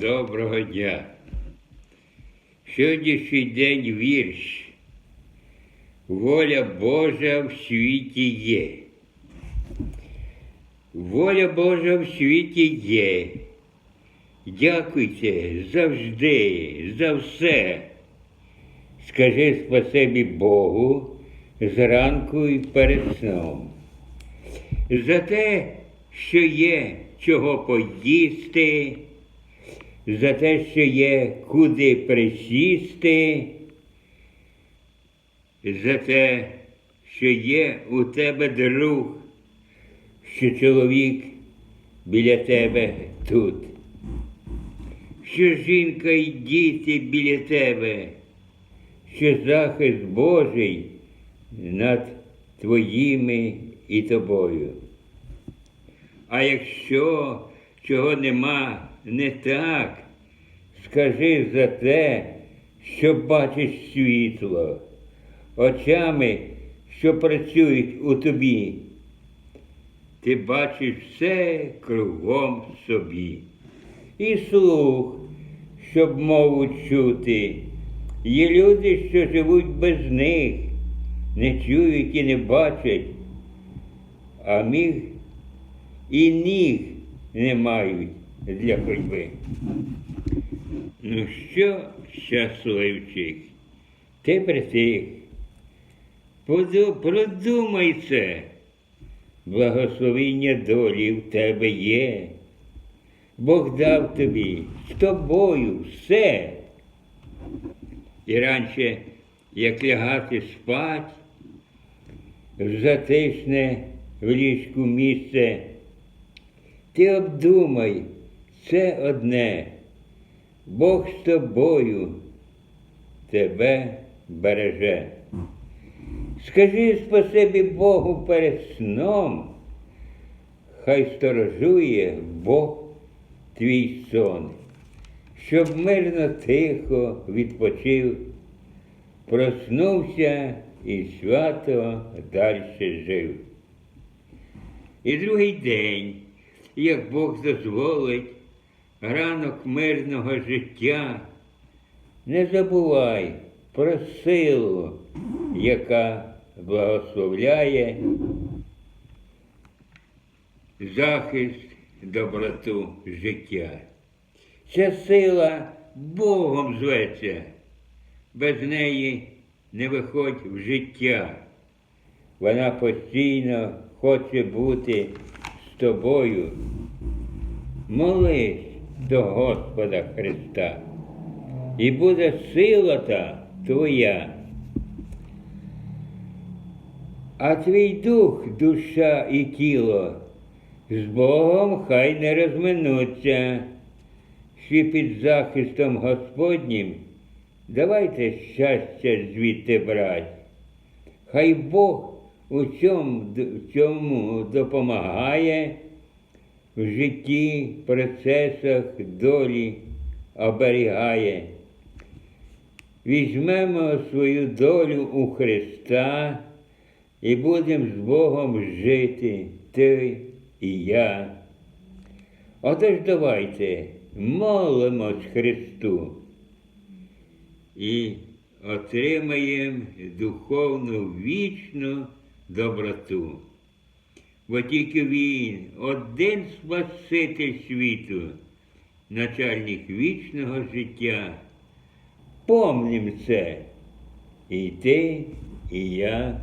Доброго дня. Сьогоднішній день вірш. Воля Божа в світі є. Воля Божа в світі є. Дякуйте завжди, за все. Скажи спасибі Богу зранку і перед сном. За те, що є чого поїсти, за те, що є куди присісти, за те, що є у тебе друг, що чоловік біля тебе тут, що жінка і діти біля тебе, що захист Божий над твоїми і тобою. А якщо чого нема не так, скажи за те, що бачиш світло, очами, що працюють у тобі. Ти бачиш все кругом собі. І слух, щоб мову чути. Є люди, що живуть без них, не чують і не бачать, а міг і ніг не мають для ходьби. Ну що, щасливчик, ти притих, продумай це, благословіння долі в тебе є. Бог дав тобі з тобою все. І раніше, як лягати спать, в затишне в ліжку місце, ти обдумай це одне, Бог з тобою тебе береже. Скажи спасибі Богу перед сном, хай сторожує Бог твій сон, щоб мирно тихо відпочив, проснувся і свято далі жив. І другий день, як Бог дозволить, ранок мирного життя, не забувай про силу, яка благословляє захист, доброту життя. Ця сила Богом зветься, без неї не виходь в життя. Вона постійно хоче бути з тобою. Молись до Господа Христа, і буде сила та твоя. А твій дух, душа і тіло з Богом хай не розминуться, що під захистом Господнім давайте щастя звідти брать. Хай Бог у цьому, цьому допомагає в житті, процесах долі оберігає. Візьмемо свою долю у Христа і будемо з Богом жити, ти і я. Отож давайте молимось Христу і отримаємо духовну вічну доброту. Бо тільки Він, один Спаситель світу, начальник вічного життя. Помнім це і ти, і я,